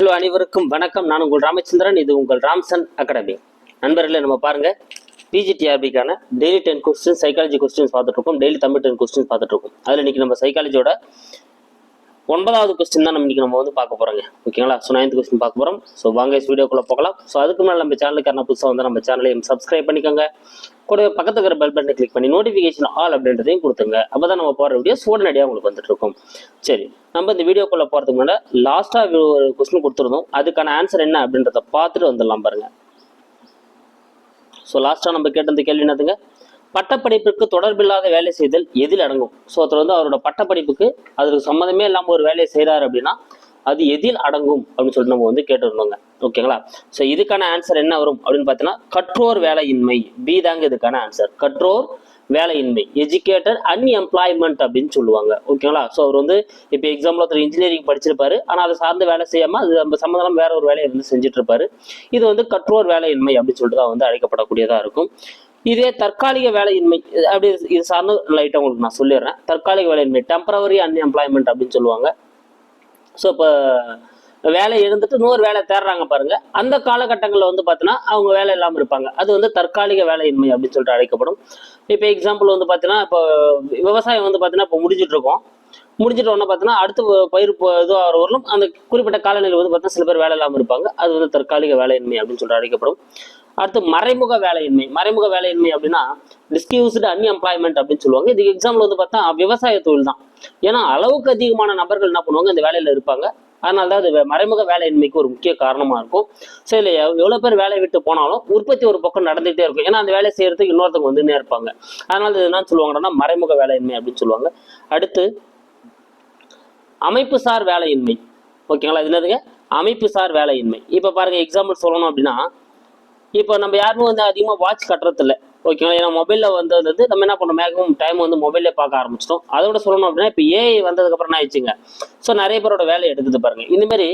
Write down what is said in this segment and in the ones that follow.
Hello அனைவருக்கும் வணக்கம். நான் உங்கள் ராமச்சந்திரன். இது உங்கள் ராம்சன் அகாடமி. நண்பர்களே நம்ம பாருங்க. பிஜிடிஆர்பிக்கான daily ten question psychology questions பார்த்துட்டு இருக்கோம் டெய்லி தமிழ் டென் கொஸ்டின்ஸ் பார்த்துட்டு இருக்கோம் அதில் இன்னைக்கு நம்ம சைக்காலஜியோட ஒன்பதாவது கொஸ்டின் தான் நம்ம இன்னைக்கு நம்ம வந்து பார்க்க போறோங்க. ஓகேங்களா ஸோ நைன்த் கொஸ்டின் பார்க்க போறோம். ஸோ வாங்க வீடியோக்குள்ள போகலாம். ஸோ அதுக்கு மேலே நம்ம சேனலுக்கான புதுசாக வந்து நம்ம சேனலையும் சப்ஸ்கிரைப் பண்ணிக்கோங்க. கூட பக்கத்துல இருக்கிற பெல் பட்டனை கிளிக் பண்ணி நோட்டிஃபிகேஷன் ஆல் அப்படின்றதையும் கொடுத்துங்க அப்போ தான் நம்ம போகிற வீடியோஸ் உடனடியாக உங்களுக்கு வந்துட்டு இருக்கும். சரி நம்ம இந்த வீடியோக்குள்ளே போகிறதுக்கு முன்னாடி லாஸ்ட்டாக ஒரு கொஸ்டின் கொடுத்துருந்தோம். அதுக்கான ஆன்சர் என்ன அப்படின்றத பார்த்துட்டு வந்துடலாம் பாருங்க. ஸோ லாஸ்ட்டாக நம்ம கேட்ட இந்த கேள்வி என்னதுங்க? பட்டப்படிப்புக்கு தொடர்பில்லாத வேலை செய்தல் எதில் அடங்கும்? ஸோ ஒருத்தர் வந்து அவரோட பட்டப்படிப்புக்கு அதுக்கு சம்மந்தமே இல்லாமல் ஒரு வேலையை செய்கிறாரு அப்படின்னா அது எதில் அடங்கும் அப்படின்னு சொல்லிட்டு நம்ம வந்து கேட்டுருந்தோங்க. ஓகேங்களா? ஸோ இதுக்கான ஆன்சர் என்ன வரும் அப்படின்னு பார்த்தீங்கன்னா கற்றோர் வேலையின்மை. பி தாங்க இதுக்கான ஆன்சர் கற்றோர் வேலையின்மை. எஜுகேட்டட் அன்எம்ப்ளாய்மெண்ட் அப்படின்னு சொல்லுவாங்க. ஓகேங்களா? ஸோ அவர் வந்து இப்போ எக்ஸாம்பிள் ஒருத்தர் இன்ஜினியரிங் படிச்சிருப்பாரு. ஆனால் அதை சார்ந்த வேலை செய்யாமல் அது நம்ம சம்மந்தம் வேற ஒரு வேலையை வந்து செஞ்சுட்டு இருப்பாரு இது வந்து கற்றோர் வேலையின்மை அப்படின்னு சொல்லிட்டு தான் வந்து அழைக்கப்படக்கூடியதாக இருக்கும். இதே தற்காலிக வேலையின்மை அப்படி இது சார்ந்த லைட்டாக உங்களுக்கு நான் சொல்லிடுறேன். தற்காலிக வேலையின்மை டெம்பரவரி அன்எம்ப்ளாய்மெண்ட் அப்படின்னு சொல்லுவாங்க. ஸோ இப்போ வேலை இருந்துட்டு இன்னொரு வேலை தேடுறாங்க பாருங்க. அந்த காலகட்டங்களில் வந்து பார்த்தீங்கன்னா அவங்க வேலை இல்லாமல் இருப்பாங்க. அது வந்து தற்காலிக வேலையின்மை அப்படின்னு சொல்லிட்டு அழைக்கப்படும். இப்போ எக்ஸாம்பிள் வந்து பார்த்தீங்கன்னா இப்போ விவசாயம் வந்து பார்த்தீங்கன்னா இப்போ முடிஞ்சிட்டு இருக்கோம் முடிஞ்சிட்டு உடனே பார்த்தீங்கன்னா அடுத்து பயிர் இதுவாக வரலும் அந்த குறிப்பிட்ட காலநிலையில் வந்து பார்த்தீங்கன்னா சில பேர் வேலை இல்லாமல் இருப்பாங்க. அது வந்து தற்காலிக வேலையின்மை அப்படின்னு சொல்லிட்டு அழைக்கப்படும். அடுத்து மறைமுக வேலையின்மை. மறைமுக வேலையின்மை அப்படின்னா டிஸ்கியூஸ்டு அன்எம்ப்ளாய்மெண்ட் அப்படின்னு சொல்லுவாங்க. இதுக்கு எக்ஸாம்பிள் வந்து பார்த்தா விவசாய தொழில் தான் ஏன்னா அளவுக்கு அதிகமான நபர்கள் என்ன பண்ணுவாங்க? இந்த வேலையில் இருப்பாங்க. அதனால தான் அது மறைமுக வேலையின்மைக்கு ஒரு முக்கிய காரணமாக இருக்கும். ஸோ இல்லை எவ்வளோ பேர் வேலையை விட்டு போனாலும் உற்பத்தி ஒரு பக்கம் நடந்துகிட்டே இருக்கும். ஏன்னா அந்த வேலையை செய்கிறதுக்கு இன்னொருத்தவங்க வந்துன்னே இருப்பாங்க. அதனால இது என்ன சொல்லுவாங்கன்னா மறைமுக வேலையின்மை அப்படின்னு சொல்லுவாங்க. அடுத்து அமைப்பு சார் வேலையின்மை. ஓகேங்களா? இது என்னதுங்க? அமைப்பு சார் வேலையின்மை. இப்போ பாருங்க எக்ஸாம்பிள் சொல்லணும் அப்படின்னா இப்போ நம்ம யாருமே வந்து அதிகமாக வாட்ச் கட்டுறது இல்லை ஓகேங்களா ஏன்னா மொபைலில் வந்தது வந்து நம்ம என்ன பண்ணோம்? மேக்ஸிமம் டைம் வந்து மொபைல்லே பார்க்க ஆரம்பிச்சிட்டோம். அதோட சொல்லணும் அப்படின்னா இப்போ ஏஐ வந்ததுக்கப்புறம் என்ன ஆயிடுச்சுங்க? ஸோ நிறைய பேரோட வேலையை எடுக்குது பாருங்க. இந்த மாதிரி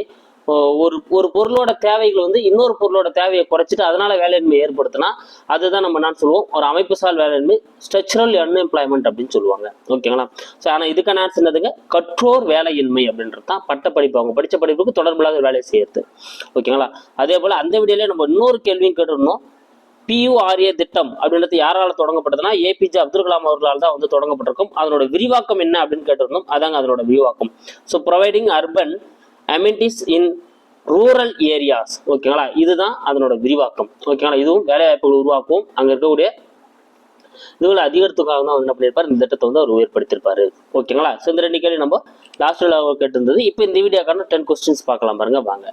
ஒரு ஒரு பொருளோட தேவைகள் வந்து இன்னொரு பொருளோட தேவையை குறைச்சிட்டு அதனால வேலையின்மை ஏற்படுத்தினா அதுதான் நம்ம என்ன சொல்லுவோம் ஒரு அமைப்பு சார் வேலையின்மை ஸ்ட்ரக்சரல் அன்எம்ப்ளாய்மெண்ட் அப்படின்னு சொல்லுவாங்க. ஓகேங்களா ஸோ ஆனால் இதுக்கான ஆன்சர் என்னதுங்க? கற்றோர் வேலையின்மை அப்படின்றது தான் பட்ட படிப்பு. அவங்க படித்த படிப்புக்கு தொடர்பில்லாத வேலையை செய்யறது. ஓகேங்களா அதே போல் அந்த வீடியோலேயே நம்ம இன்னொரு கேள்வியும் கேட்டிருந்தோம் பியூஆர்ஏ திட்டம் அப்படின்றது யாரால தொடங்கப்பட்டதுன்னா ஏபிஜே அப்துல் கலாம் அவர்களால் தான் வந்து தொடங்கப்பட்டிருக்கும். அதனோட விரிவாக்கம் என்ன அப்படின்னு கேட்டிருந்தோம் அதாங்க அதனோட விரிவாக்கம். So providing urban amenities in rural areas ஓகேங்களா இதுதான் அதனோட விரிவாக்கம். ஓகேங்களா இதுவும் வேலைவாய்ப்புகள் உருவாக்கும். அங்கே இருக்கக்கூடிய இதுகளை அதிகரித்துக்காக தான் என்ன பண்ணியிருப்பார்? இந்த திட்டத்தை வந்து அவர் ஏற்படுத்தியிருப்பாரு ஓகேங்களா ஸோ இந்த ரெண்டு கேள்வி நம்ம லாஸ்ட்டில் கேட்டிருந்தது. இப்போ இந்த வீடியோக்கான டென் கொஸ்டின்ஸ் பார்க்கலாம் பாருங்க வாங்க.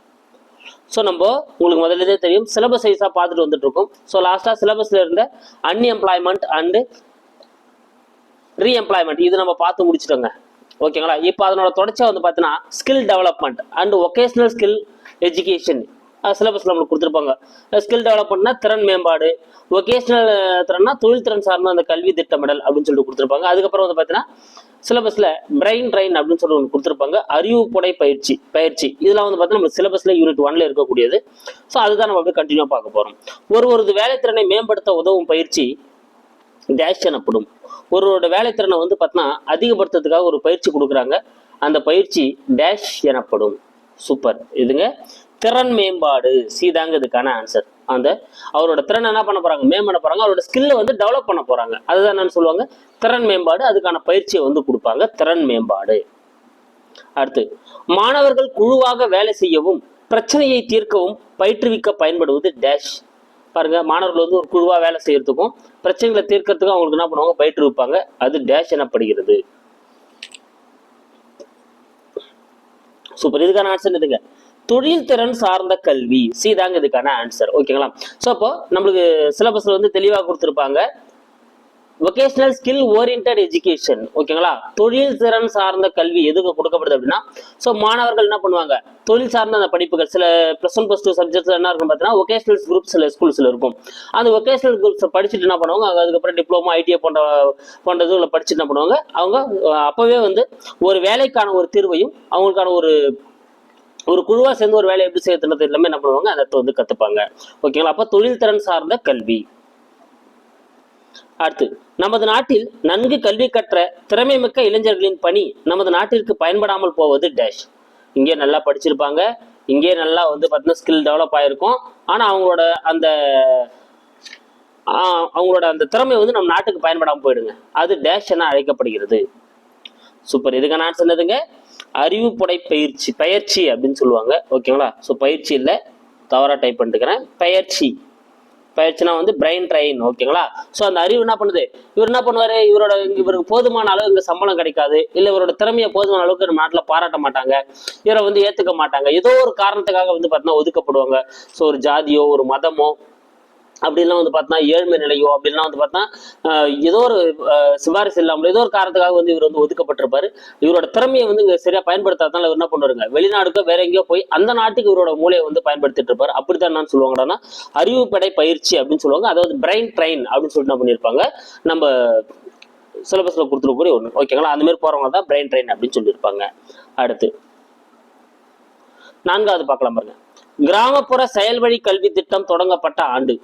ஸோ நம்ம உங்களுக்கு முதல்லதே தெரியும் சிலபஸ் வைஸாக பார்த்துட்டு வந்துட்டு இருக்கோம் ஸோ லாஸ்ட்டாக சிலபஸில் இருந்த அன்எம்ப்ளாய்மெண்ட் அண்டு ரீஎம்ப்ளாய்மெண்ட் இது நம்ம பார்த்து முடிச்சிட்டோங்க. ஓகேங்களா? இப்போ அதனோட தொடர்ச்சியாக வந்து பார்த்தீங்கன்னா skill development and vocational skill education சிலபஸ்ல நம்மளுக்கு கொடுத்துருப்பாங்க. ஸ்கில் டெவலப்மெண்ட்னா திறன் மேம்பாடு ஒகேஷ்னல் திறன்னா தொழில் திறன் சார்ந்த அந்த கல்வி திட்டமிடல் அப்படின்னு சொல்லிட்டு கொடுத்துருப்பாங்க. அதுக்கப்புறம் வந்து பார்த்தீங்கன்னா சிலபஸில் பிரெயின் ட்ரைன் அப்படின்னு சொல்லி ஒன்று கொடுத்துருப்பாங்க. அறிவுப்புடை பயிற்சி பயிற்சி. இதெல்லாம் வந்து பார்த்தீங்கன்னா நம்ம சிலபஸில் யூனிட் ஒன்ல இருக்கக்கூடியது. ஸோ அதுதான் நம்ம அப்படியே கண்டினியூ பார்க்க போகிறோம் ஒரு ஒரு வேலைத்திறனை மேம்படுத்த உதவும் பயிற்சி டேஷ் எனப்படும் ஒருவரோட வேலைத்திறனை வந்து பார்த்தீங்கன்னா அதிகப்படுத்துறதுக்காக ஒரு பயிற்சி கொடுக்குறாங்க. அந்த பயிற்சி டேஷ் எனப்படும். சூப்பர் இதுங்க திறன் மேம்பாடு. சீதாங்க இதுக்கான ஆன்சர் அந்த அவரோட திறன் என்ன பண்ண போறாங்க? மேம்பட போறாங்க? அவரோட ஸ்கில்லை வந்து டெவலப் பண்ண போறாங்க. அதுதான் என்னன்னு சொல்லுவாங்க? திறன் மேம்பாடு. அதுக்கான பயிற்சியை வந்து கொடுப்பாங்க. திறன் மேம்பாடு. அடுத்து மாணவர்கள் குழுவாக வேலை செய்யவும் பிரச்சனையை தீர்க்கவும் பயிற்றுவிக்க பயன்படுவது டேஷ் பாருங்க மாணவர்கள் வந்து ஒரு குழுவா வேலை செய்யறதுக்கும் பிரச்சனைகளை தீர்க்கறதுக்கும் அவங்களுக்கு என்ன பண்ணுவாங்க? பயிற்றுவிப்பாங்க. அது டேஷ் எனப்படுகிறது. சூப்பர் இதுக்கான ஆன்சர் எதுங்க தொழில் திறன் சார்ந்த கல்வி. சி தாங்க இதுக்கான ஆன்சர் ஓகேங்களா ஸோ அப்போ நம்மளுக்கு சிலபஸ்ல வந்து தெளிவாக கொடுத்துருப்பாங்க. வொகேஷனல் ஸ்கில் ஓரியன்ட் எஜுகேஷன் ஓகேங்களா தொழில் திறன் சார்ந்த கல்வி எதுக்கு கொடுக்கப்படுது அப்படின்னா ஸோ மாணவர்கள் என்ன பண்ணுவாங்க? தொழில் சார்ந்த அந்த படிப்புகள் சில plus one plus two subjects என்ன இருக்கும் பார்த்தீங்கன்னா ஒகேஷனல் குரூப் சில ஸ்கூல்ஸில் இருக்கும். அந்த ஒகேஷனல் குரூப்ஸ் படிச்சுட்டு என்ன பண்ணுவாங்க? அதுக்கப்புறம் டிப்ளமோ ஐடிஐ போன்ற போன்ற இதுகளை படிச்சுட்டு என்ன பண்ணுவாங்க? அவங்க அப்போவே வந்து ஒரு வேலைக்கான ஒரு தீர்வையும் அவங்களுக்கான ஒரு ஒரு குழுவாக சேர்ந்து ஒரு வேலையை எப்படி செய்யறது எல்லாமே என்ன பண்ணுவாங்க? அதை வந்து கற்றுப்பாங்க ஓகேங்களா? அப்போ தொழில் திறன் சார்ந்த கல்வி. அடுத்து நமது நாட்டில் நன்கு கல்வி கற்ற திறமை மிக்க இளைஞர்களின் பணி நமது நாட்டிற்கு பயன்படாமல் போவது டேஷ் இங்கே நல்லா படிச்சிருப்பாங்க. இங்கேயே நல்லா வந்து பார்த்தீங்கன்னா ஸ்கில் டெவலப் ஆயிருக்கும். ஆனா அவங்களோட அந்த அவங்களோட அந்த திறமை வந்து நம்ம நாட்டுக்கு பயன்படாமல் போயிடுங்க. அது டேஷ் என அழைக்கப்படுகிறது. சூப்பர் இதுக்கான சொன்னதுங்க என்னதுங்க? அறிவுப்புடை பயிற்சி. பயிற்சி அப்படின்னு சொல்லுவாங்க. ஓகேங்களா ஸோ பயிற்சி இல்லை. தவறாக டைப் பண்ணிட்டுக்கிறேன் பயிற்சி. பயிற்சினா வந்து பிரெயின் ட்ரெயின் ஓகேங்களா ஸோ அந்த அறிவு என்ன பண்ணுது? இவர் என்ன பண்ணுவாரு? இவரோட இவருக்கு போதுமான அளவு இங்க சம்பளம் கிடைக்காது. இல்லை இவரோட திறமையை போதுமான அளவுக்கு நம்ம நாட்டில் பாராட்ட மாட்டாங்க. இவரை வந்து ஏத்துக்க மாட்டாங்க. ஏதோ ஒரு காரணத்துக்காக வந்து பார்த்தீங்கன்னா ஒதுக்கப்படுவாங்க. ஸோ ஒரு ஜாதியோ ஒரு மதமோ அப்படிலாம் வந்து பார்த்தா ஏழ்மை நிலையோ அப்படிலாம் வந்து பார்த்தா ஏதோ ஒரு சிபாரிசு இல்லாமல் ஏதோ ஒரு காரணத்துக்காக வந்து இவர் வந்து ஒதுக்கப்பட்டிருப்பாரு. இவரோட திறமையை வந்து சரியா பயன்படுத்தாதனால இவர் என்ன பண்ணுவாருங்க வெளிநாடுக்கோ வேற எங்கேயோ போய் அந்த நாட்டுக்கு இவரோட மூலையை வந்து பயன்படுத்திட்டு இருப்பாரு. அப்படித்தான் என்னன்னு சொல்லுவாங்கன்னா அறிவுப்படை பயிற்சி அப்படின்னு சொல்லுவாங்க. அதாவது பிரெயின் ட்ரெயின் அப்படின்னு சொல்லிட்டு என்ன பண்ணியிருப்பாங்க நம்ம சிலபஸ்ல கொடுத்துருக்க ஒன்று ஓகேங்களா அந்த மாதிரி போறவங்க தான் பிரெயின் ட்ரெயின் அப்படின்னு சொல்லியிருப்பாங்க. அடுத்து நான்காவது பார்க்கலாம் பாருங்க. கிராமப்புற செயல்வழி கல்வி திட்டம் தொடங்கப்பட்ட ஆண்டு.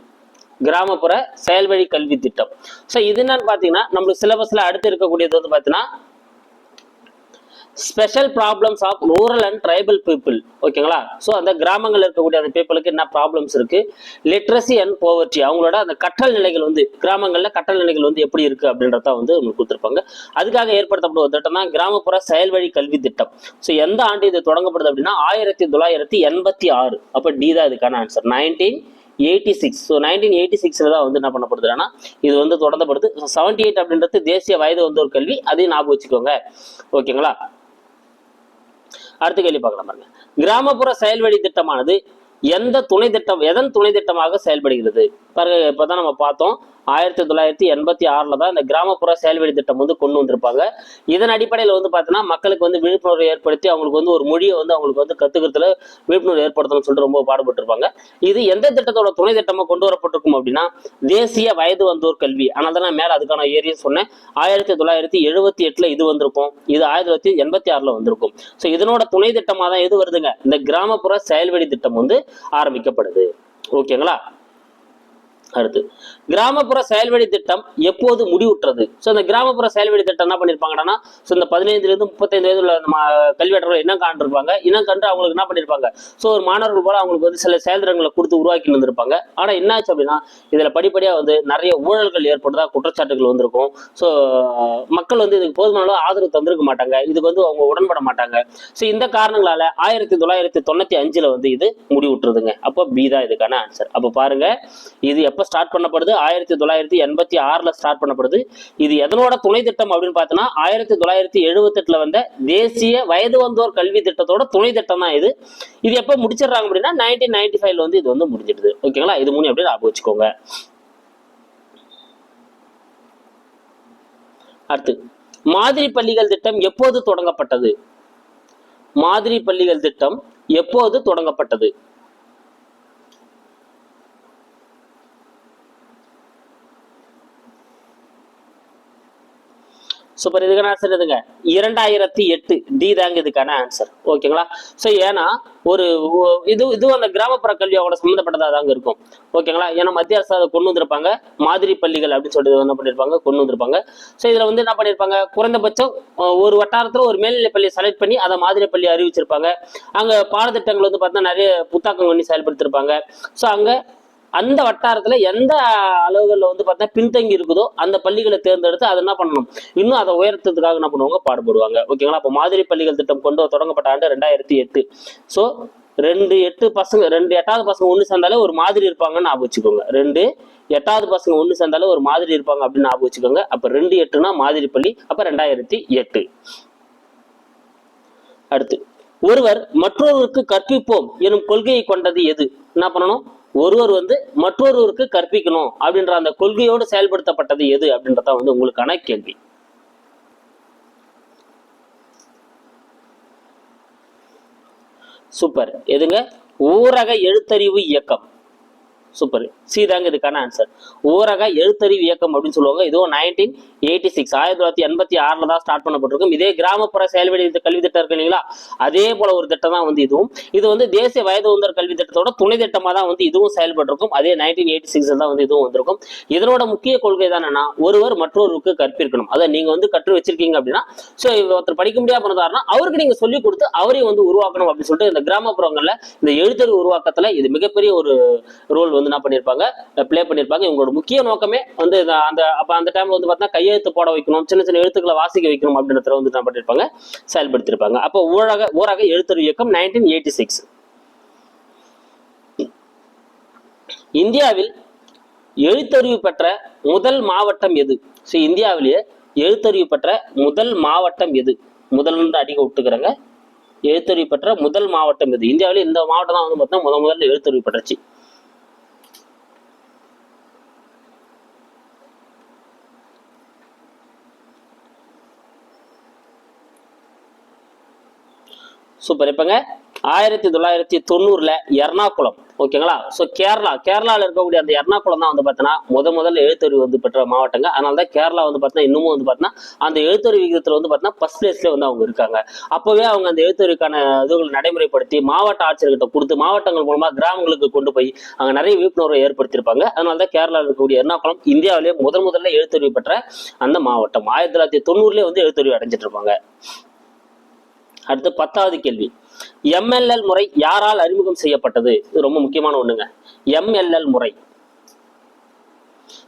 கிராமப்புற செயல்வழி கல்வி திட்டம். ஸோ இது என்னன்னு பார்த்தீங்கன்னா நம்மளுக்கு சிலபஸ்ல அடுத்து இருக்கக்கூடியது வந்து பார்த்தீங்கன்னா special problems of rural and tribal people ஓகேங்களா ஸோ அந்த கிராமங்களில் இருக்கக்கூடிய அந்த பீப்புளுக்கு என்ன ப்ராப்ளம்ஸ் இருக்கு? லிட்ரஸி அண்ட் போவர்ட்டி அவங்களோட அந்த கற்றல் நிலைகள் வந்து கிராமங்கள்ல கற்றல் நிலைகள் வந்து எப்படி இருக்கு அப்படின்றத வந்து உங்களுக்கு கொடுத்துருப்பாங்க. அதுக்காக ஏற்படுத்தப்பட்ட ஒரு திட்டம் தான் கிராமப்புற செயல்வழி கல்வி திட்டம். ஸோ எந்த ஆண்டு இது தொடங்கப்படுது அப்படின்னா ஆயிரத்தி தொள்ளாயிரத்தி எண்பத்தி ஆறு. அப்போ டி தான் இதுக்கான answer nineteen eighty six so nineteen eighty சிக்ஸில் தான் வந்து என்ன பண்ணப்படுதுன்னா இது வந்து தொடர்ந்தப்படுது. செவன்டி எயிட் அப்படின்றது தேசிய வயது வந்து ஒரு கல்வி. அதையும் ஞாபகம் வச்சுக்கோங்க. ஓகேங்களா அடுத்த கேள்வி பார்க்கலாம் பாருங்க. கிராமப்புற செயல்வழி திட்டமானது எந்த துணை திட்டம் எதன் துணை திட்டமாக செயல்படுகிறது? பாருங்க இப்பதான் நம்ம பார்த்தோம். ஆயிரத்தி தொள்ளாயிரத்தி எண்பத்தி ஆறுல தான் இந்த கிராமப்புற செயல்வெளி திட்டம் வந்து கொண்டு வந்திருப்பாங்க. இதன் அடிப்படையில் வந்து பார்த்தீங்கன்னா மக்களுக்கு வந்து விழிப்புணர்வு ஏற்படுத்தி அவங்களுக்கு வந்து ஒரு மொழியை வந்து அவங்களுக்கு வந்து கத்துக்கிறதுல விழிப்புணர்வு ஏற்படுத்தணும்னு சொல்லிட்டு ரொம்ப பாடுபட்டிருப்பாங்க. இது எந்த திட்டத்தோட துணை திட்டமா கொண்டு வரப்பட்டிருக்கும் அப்படின்னா தேசிய வயது வந்தோர் கல்வி. ஆனால் தான் நான் மேல அதுக்கான ஏரியும் சொன்னேன். ஆயிரத்தி தொள்ளாயிரத்தி எழுபத்தி எட்டுல இது வந்திருக்கும். இது ஆயிரத்தி தொள்ளாயிரத்தி எண்பத்தி ஆறுல வந்திருக்கும். ஸோ இதனோட துணை திட்டமாக தான் எது வருதுங்க? இந்த கிராமப்புற செயல்வெளி திட்டம் வந்து ஆரம்பிக்கப்படுது. ஓகேங்களா? அடுத்து கிராமப்புற செயல்வழி திட்டம் எப்போது முடிவுற்றது? ஸோ இந்த கிராமப்புற செயல்வழி திட்டம் என்ன பண்ணிருப்பாங்கன்னா ஸோ இந்த பதினைந்துல இருந்து முப்பத்தைந்து வயது உள்ள கல்வியாளர்கள் என்ன காண்டிருப்பாங்க இனம் கண்டு அவங்களுக்கு என்ன பண்ணிருப்பாங்க? ஸோ ஒரு மாணவர்கள் போல அவங்களுக்கு வந்து சில செயல்திறங்களை கொடுத்து உருவாக்கி வந்திருப்பாங்க ஆனா என்னாச்சு அப்படின்னா இதுல படிப்படியா வந்து நிறைய ஊழல்கள் ஏற்பட்டதா குற்றச்சாட்டுகள் வந்திருக்கும். ஸோ மக்கள் வந்து இதுக்கு போதுமான அளவு ஆதரவு தந்திருக்க மாட்டாங்க. இதுக்கு வந்து அவங்க உடன்பட மாட்டாங்க. ஸோ இந்த காரணங்களால ஆயிரத்தி தொள்ளாயிரத்தி தொண்ணூத்தி அஞ்சுல வந்து இது முடிவுற்றுதுங்க. அப்போ பி தான் இதுக்கான ஆன்சர் அப்போ பாருங்க இது எப்போ ஸ்டார்ட் பண்ணப்படுது. ஆயிரத்தி தொள்ளாயிரத்தி எண்பத்தி ஆறுல ஸ்டார்ட் பண்ணப்படுது. இது எதனோட துணை திட்டம் அப்படின்னு பார்த்தோன்னா ஆயிரத்தி தொள்ளாயிரத்தி எழுபத்தெட்டில் வந்த தேசிய வயது வந்தோர் கல்வி திட்டத்தோட துணை திட்டம் தான் இது. இது எப்போ முடிச்சிடுறாங்க அப்படின்னா நைன்டீன் நைன்டி ஃபைவ்ல வந்து இது வந்து முடிஞ்சிடுது. ஓகேங்களா இது மூணு அப்படியே ஞாபகம் வச்சுக்கோங்க. அடுத்து மாதிரி பள்ளிகள் திட்டம் எப்போது தொடங்கப்பட்டது? மாதிரி பள்ளிகள் திட்டம் எப்போது தொடங்கப்பட்டது? சூப்பர் இதுக்கான ஆன்சர் எதுங்க இரண்டாயிரத்தி எட்டு டி தாங்க இதுக்கான ஆன்சர் ஓகேங்களா ஸோ ஏன்னா ஒரு இது இது அந்த கிராமப்புற கல்வியோட சம்மந்தப்பட்டதாக தாங்க இருக்கும். ஓகேங்களா ஏன்னா மத்திய அரசு அதை கொண்டு வந்திருப்பாங்க. மாதிரி பள்ளிகள் அப்படின்னு சொல்லிட்டு என்ன பண்ணியிருப்பாங்க கொண்டு வந்திருப்பாங்க. ஸோ இதில் வந்து என்ன பண்ணியிருப்பாங்க குறைந்தபட்சம் ஒரு வட்டாரத்தில் ஒரு மேல்நிலை பள்ளியை செலக்ட் பண்ணி அதை மாதிரி பள்ளி அறிவிச்சிருப்பாங்க. அங்கே பாடத்திட்டங்கள் வந்து பார்த்தா நிறைய புத்தாக்கம் பண்ணி செயல்படுத்திருப்பாங்க. ஸோ அங்கே அந்த வட்டாரத்துல எந்த அளவுகளில் வந்து பார்த்தா பின்தங்கி இருக்குதோ அந்த பள்ளிகளை தேர்ந்தெடுத்து அதை என்ன பண்ணணும்? இன்னும் அதை உயர்த்ததுக்காக என்ன பண்ணுவாங்க? பாடுபடுவாங்க. ஓகேங்களா? அப்போ மாதிரி பள்ளிகள் திட்டம் கொண்டு தொடங்கப்பட்ட ஆண்டு ரெண்டாயிரத்தி எட்டு. ஸோ ரெண்டு எட்டு பசங்க ரெண்டு எட்டாவது பசங்க ஒன்று சேர்ந்தாலே ஒரு மாதிரி இருப்பாங்கன்னு ஞாபகம் வச்சுக்கோங்க. ரெண்டு எட்டாவது பசங்க ஒன்று சேர்ந்தாலே ஒரு மாதிரி இருப்பாங்க அப்படின்னு ஞாபகம் வச்சுக்கோங்க. அப்போ ரெண்டு எட்டுனா மாதிரி பள்ளி. அப்போ ரெண்டாயிரத்தி எட்டு. அடுத்து ஒருவர் மற்றொருவருக்கு கற்பிப்போம் எனும் கொள்கையை கொண்டது எது? என்ன பண்ணணும்? ஒருவர் வந்து மற்றொருவருக்கு கற்பிக்கணும் அப்படின்ற அந்த கொள்கையோடு செயல்படுத்தப்பட்டது எது அப்படின்றத வந்து உங்களுக்கான கேள்வி. சூப்பர். எதுங்க? ஊரக எழுத்தறிவு இயக்கம். சூப்பர் சி தாங்க இதுக்கான ஆன்சர் ஊரக எழுத்தறிவு இயக்கம் அப்படின்னு சொல்லுவாங்க. இதுவும் நைன்டீன் எயிட்டி சிக்ஸ் ஆயிரத்தி தொள்ளாயிரத்தி எண்பத்தி ஆறுல தான் ஸ்டார்ட் பண்ணப்பட்டிருக்கும். இதே கிராமப்புற செயல்வெளி கல்வி திட்டம் இருக்கு இல்லைங்களா? அதே போல ஒரு திட்டம் தான் வந்து இதுவும். இது வந்து தேசிய வயது உந்தர் கல்வி திட்டத்தோட துணை திட்டமா தான் வந்து இதுவும் செயல்பட்டிருக்கும். அதே நைன்டீன் எயிட்டி சிக்ஸ் தான் வந்து இதுவும் வந்திருக்கும். இதனோட முக்கிய கொள்கை தான் என்னன்னா ஒருவர் மற்றொருவருக்கு கற்பிருக்கணும். அதை நீங்க வந்து கற்று வச்சிருக்கீங்க அப்படின்னா ஸோ ஒருத்தர் படிக்க முடியாம இருந்தாருன்னா அவருக்கு நீங்க சொல்லி கொடுத்து அவரையும் வந்து உருவாக்கணும் அப்படின்னு சொல்லிட்டு இந்த கிராமப்புறங்கள்ல இந்த எழுத்தறிவு உருவாக்கத்துல இது மிகப்பெரிய ஒரு ரோல் வந்து என்ன பண்ணியிருப்பாங்க ப்ளே பண்ணியிருப்பாங்க இவங்களோட முக்கிய நோக்கமே வந்து அந்த அப்ப அந்த டைம்ல வந்து பார்த்தீங்கன்னா கையெழுத்து போட வைக்கணும் சின்ன சின்ன எழுத்துக்களை வாசிக்க வைக்கணும் அப்படின்றத வந்து என்ன பண்ணியிருப்பாங்க செயல்படுத்தியிருப்பாங்க அப்போ ஊரக ஊரக எழுத்தறிவு இயக்கம் நைன்டீன் எயிட்டி சிக்ஸ் இந்தியாவில் எழுத்தறிவு பெற்ற முதல் மாவட்டம் எது? ஸோ இந்தியாவிலேயே எழுத்தறிவு பெற்ற முதல் மாவட்டம் எது? முதல் அடிக்க விட்டுக்கிறாங்க. எழுத்தறிவு பெற்ற முதல் மாவட்டம் எது? இந்தியாவிலே இந்த மாவட்டம் தான் வந்து பார்த்தீங்கன்னா முத முதல்ல எழுத்தறிவு பெற்றுச்சு. சூப்பர். இப்போங்க ஆயிரத்தி தொள்ளாயிரத்தி தொண்ணூறுல எர்ணாகுளம். ஓகேங்களா? ஸோ கேரளா. கேரளாவில் இருக்கக்கூடிய அந்த எர்ணாகுளம் தான் வந்து பார்த்தீங்கன்னா முத முதல்ல எழுத்தறிவு வந்து பெற்ற மாவட்டங்க. அதனால தான் கேரளா வந்து பார்த்தீங்கன்னா இன்னமும் வந்து பார்த்தீங்கன்னா அந்த எழுத்தறிவு விகிதத்தில் வந்து பார்த்தீங்கன்னா ஃபர்ஸ்ட் பிளேஸ்ல வந்து அவங்க இருக்காங்க. அப்போவே அவங்க அந்த எழுத்தறிவுக்கான இதுகளை நடைமுறைப்படுத்தி மாவட்ட ஆட்சியர்கிட்ட கொடுத்து மாவட்டங்கள் மூலமாக கிராமங்களுக்கு கொண்டு போய் அங்கே நிறைய விழிப்புணர்வை ஏற்படுத்தியிருப்பாங்க. அதனால தான் கேரளாவில் இருக்கக்கூடிய எர்ணாகுளம் இந்தியாவிலேயே முதல் முதல்ல எழுத்தறிவு பெற்ற அந்த மாவட்டம். ஆயிரத்தி தொள்ளாயிரத்தி தொண்ணூறுலேயே வந்து எழுத்தறிவு அடைஞ்சிட்டு இருப்பாங்க. அடுத்து பத்தாவது கேள்வி. எம்எல்எல் முறை யாரால் அறிமுகம் செய்யப்பட்டது? இது ரொம்ப முக்கியமான ஒண்ணுங்க. எம்எல்எல் முறை.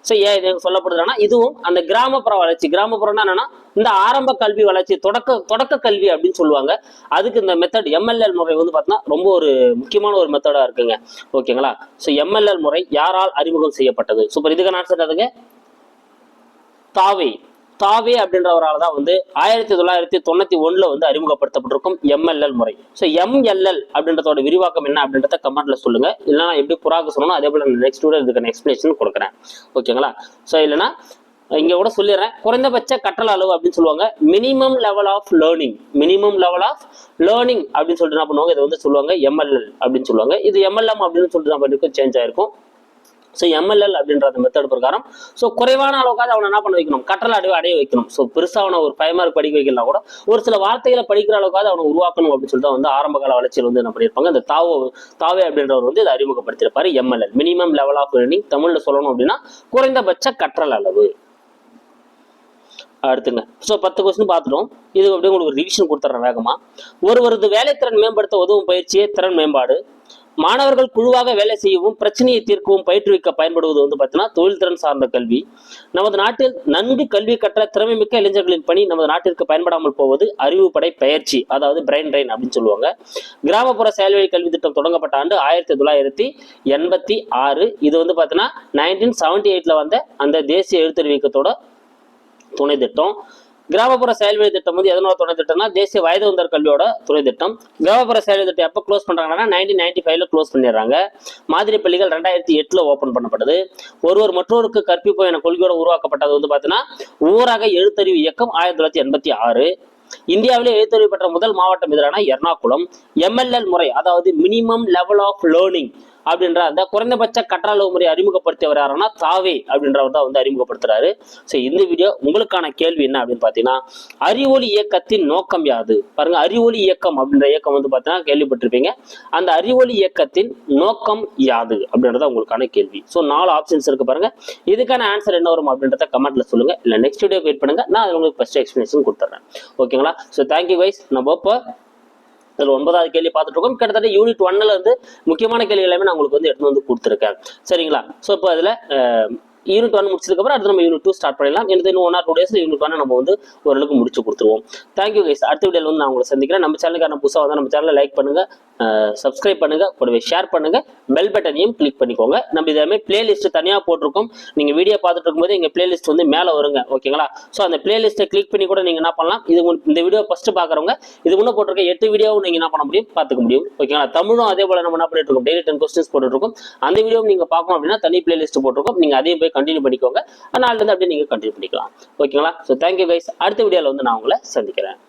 ஸோ ஏன் இது சொல்லப்படுதுன்னா இதுவும் அந்த கிராமப்புற வளர்ச்சி கிராமப்புறம்னா என்னன்னா இந்த ஆரம்ப கல்வி வளர்ச்சி தொடக்க தொடக்க கல்வி அப்படின்னு சொல்லுவாங்க. அதுக்கு இந்த மெத்தட் எம்எல்எல் முறை வந்து பார்த்தீங்கன்னா ரொம்ப ஒரு முக்கியமான ஒரு மெத்தடா இருக்குங்க. ஓகேங்களா? ஸோ எம்எல்எல் முறை யாரால் அறிமுகம் செய்யப்பட்டது? சூப்பர் இதுக்கு நான் சொல்றதுங்க தாவே. தாவே அப்படின்றவரால் தான் வந்து ஆயிரத்தி தொள்ளாயிரத்தி தொண்ணூத்தி ஒண்ணுல வந்து அறிமுகப்படுத்தப்பட்டிருக்கும் எம்எல்எல் முறை. ஸோ எம்எல்எல் அப்படின்றதோட விரிவாக்கம் என்ன அப்படின்றத கமெண்ட்ல சொல்லுங்க. இல்லைனா எப்படி புறாக்கு சொல்லணும் அதே போல நெக்ஸ்ட் வீடியோ இதுக்கான எக்ஸ்பிளேஷன் கொடுக்குறேன். ஓகேங்களா ஸோ இல்லைன்னா இங்க கூட சொல்லிடுறேன். குறைந்தபட்ச கற்றல் அளவு அப்படின்னு சொல்லுவாங்க. Minimum level of learning minimum level of learning அப்படின்னு சொல்லிட்டு என்ன பண்ணுவாங்க? இதை வந்து சொல்லுவாங்க எம்எல்எல் அப்படின்னு சொல்லுவாங்க. இது எம்எல்எம் அப்படின்னு சொல்லிட்டு நம்ம பண்ணிருக்கோம்? சேஞ்ச் ஆயிருக்கும். ஸோ எம்எல்எல் அப்படின்ற அந்த மெத்தட் பிரகாரம். ஸோ குறைவான அளவுக்காக அவனை என்ன பண்ண வைக்கணும்? கற்றல் அடைய அடைய வைக்கணும். ஸோ பெருசாக அவனை ஒரு ஃபைவ் மார்க் படிக்க வைக்கலாம் கூட ஒரு சில வார்த்தைகளை படிக்கிற அளவுக்காக அவனை உருவாக்கணும் அப்படின்னு சொல்லிட்டு வந்து ஆரம்ப கால வளர்ச்சியில் வந்து என்ன பண்ணியிருப்பாங்க இந்த தாவோ தாவே அப்படின்றவர் வந்து இதை அறிமுகப்படுத்தியிருப்பாரு MLL minimum level of learning தமிழில் சொல்லணும் அப்படின்னா குறைந்தபட்ச கற்றல் அளவு. அடுத்துங்க. ஸோ பத்து கொஸ்டின் பார்த்துட்டோம். இது அப்படியே உங்களுக்கு ரிவிஷன் கொடுத்துட்றேன் வேகமாக ஒருவரது வேலைத்திறன் மேம்படுத்த உதவும் பயிற்சியே திறன் மேம்பாடு. மாணவர்கள் குழுவாக வேலை செய்யவும் பிரச்சனையை தீர்க்கவும் பயிற்றுவிக்க பயன்படுவது வந்து பார்த்தீங்கன்னா தொழில்திறன் சார்ந்த கல்வி. நமது நாட்டில் நன்கு கல்வி கற்ற திறமைமிக்க இளைஞர்களின் பணி நமது நாட்டிற்கு பயன்படாமல் போவது அறிவுப்படை பயிற்சி அதாவது பிரைன் ட்ரெயின் அப்படின்னு சொல்லுவாங்க. கிராமப்புற செயல்வழி கல்வி திட்டம் தொடங்கப்பட்ட ஆண்டு ஆயிரத்தி தொள்ளாயிரத்தி எண்பத்தி ஆறு. இது வந்து பார்த்தீங்கன்னா நைன்டீன் செவன்டி எயிட்ல வந்த அந்த தேசிய எழுத்தறிவிக்கத்தோட துணை திட்டம். கிராமப்புற செயல்வழி திட்டம் வந்து எதனோட துணை திட்டம்னா தேசிய வயது வந்தர் கல்வியோட துணை திட்டம். கிராமப்புற செயல்வழி திட்டம் எப்போ க்ளோஸ் பண்ணுறாங்கன்னா நைன்டீன் நைன்டி ஃபைவ்ல க்ளோஸ் பண்ணிடுறாங்க. மாதிரி பள்ளிகள் ரெண்டாயிரத்தி எட்டுல ஓப்பன் பண்ணப்பட்டது. ஒருவர் மற்றொருக்கு கற்பிப்போம் என கொள்கையோட உருவாக்கப்பட்டது வந்து பார்த்தீங்கன்னா ஊரக எழுத்தறிவு இயக்கம் ஆயிரத்தி தொள்ளாயிரத்தி எண்பத்தி ஆறு. இந்தியாவிலே எழுத்தறிவு பெற்ற முதல் மாவட்டம் எதிரான எர்ணாகுளம். எம்எல்எல் முறை அதாவது மினிமம் லெவல் ஆஃப் லேர்னிங் அப்படின்ற அந்த குறைந்தபட்ச கற்றளவு முறை அறிமுகப்படுத்தியவர் யாருன்னா தாவே அப்படின்றவர் தான் வந்து அறிமுகப்படுத்துறாரு. ஸோ இந்த வீடியோ உங்களுக்கான கேள்வி என்ன அப்படின்னு பார்த்தீங்கன்னா அறிவொளி இயக்கத்தின் நோக்கம் யாது? பாருங்க அறிவொளி இயக்கம் அப்படின்ற இயக்கம் வந்து பார்த்தீங்கன்னா கேள்விப்பட்டிருப்பீங்க. அந்த அறிவொளி இயக்கத்தின் நோக்கம் யாது அப்படின்றத உங்களுக்கான கேள்வி. ஸோ நாலு ஆப்ஷன்ஸ் இருக்கு பாருங்க. இதுக்கான ஆன்சர் என்ன வரும் அப்படின்றத கமெண்ட்ல சொல்லுங்க. இல்லை நெக்ஸ்ட் வீடியோ வெயிட் பண்ணுங்க. நான் உங்களுக்கு ஃபர்ஸ்ட் எக்ஸ்பிளேஷன் கொடுத்துட்றேன் ஓகேங்களா ஸோ தேங்க்யூ வைஸ் நம்ம இப்போ இதில் ஒன்பதாவது கேள்வி பார்த்துட்டு இருக்கோம் கிட்டத்தட்ட யூனிட் ஒன்னில் வந்து முக்கியமான கேள்வி எல்லாமே நான் உங்களுக்கு வந்து எடுத்து வந்து கொடுத்துருக்கேன். சரிங்களா? ஸோ இப்போ அதில் யூனிட் ஒன் முடிச்சதுக்கப்புறம் அடுத்து நம்ம யூனிட் டூ ஸ்டார்ட் பண்ணலாம் எனக்கு இன்னும் one or two days unit one நம்ம வந்து ஓரளவுக்கு முடிச்சு கொடுத்துருவோம். தேங்க்யூ கைஸ் அடுத்த வீடியோவில் வந்து நான் உங்களை சந்திக்கிறேன். நம்ம சேனலுக்கான புதுசாக வந்து நம்ம சேனலில் லைக் பண்ணுங்க. சப்ஸ்கிரைப் பண்ணுங்க கூடவே ஷேர் பண்ணுங்க பெல் பட்டனையும் கிளிக் பண்ணிக்கோங்க. நம்ம இதே பிளேலிஸ்ட் தனியாக போட்டிருக்கோம். நீங்கள் வீடியோ பார்த்துட்டு இருக்கும்போது எங்கள் பிளேலிஸ்ட் வந்து மேலே வருங்க ஓகேங்களா ஸோ அந்த பிளேலிஸ்ட்டை கிளிக் பண்ணி கூட நீங்கள் என்ன பண்ணலாம்? இது இந்த வீடியோ ஃபர்ஸ்ட் பாக்குறவங்க இது முன்னே போட்டிருக்க எட்டு வீடியோவும் நீங்கள் என்ன பண்ண முடியும்? பார்த்துக்க முடியும் ஓகேங்களா தமிழும் அதே போல் நம்ம என்ன பண்ணிட்டு இருக்கோம்? டெய்லி டென் கொஸ்டின்ஸ் போட்டுருக்கோம் அந்த வீடியோ நீங்கள் பார்க்கணும் அப்படின்னா தனி பிளேலிஸ்ட் போட்டிருக்கோம். நீங்கள் அதையும் போய் கண்டினியூ பண்ணிக்கோங்க. நாளிலேருந்து அப்படியே நீங்கள் கண்டினியூ பண்ணிக்கலாம் ஓகேங்களா ஸோ தேங்க்யூ கைஸ் அடுத்த வீடியோவில் வந்து நான் உங்களை சந்திக்கிறேன்.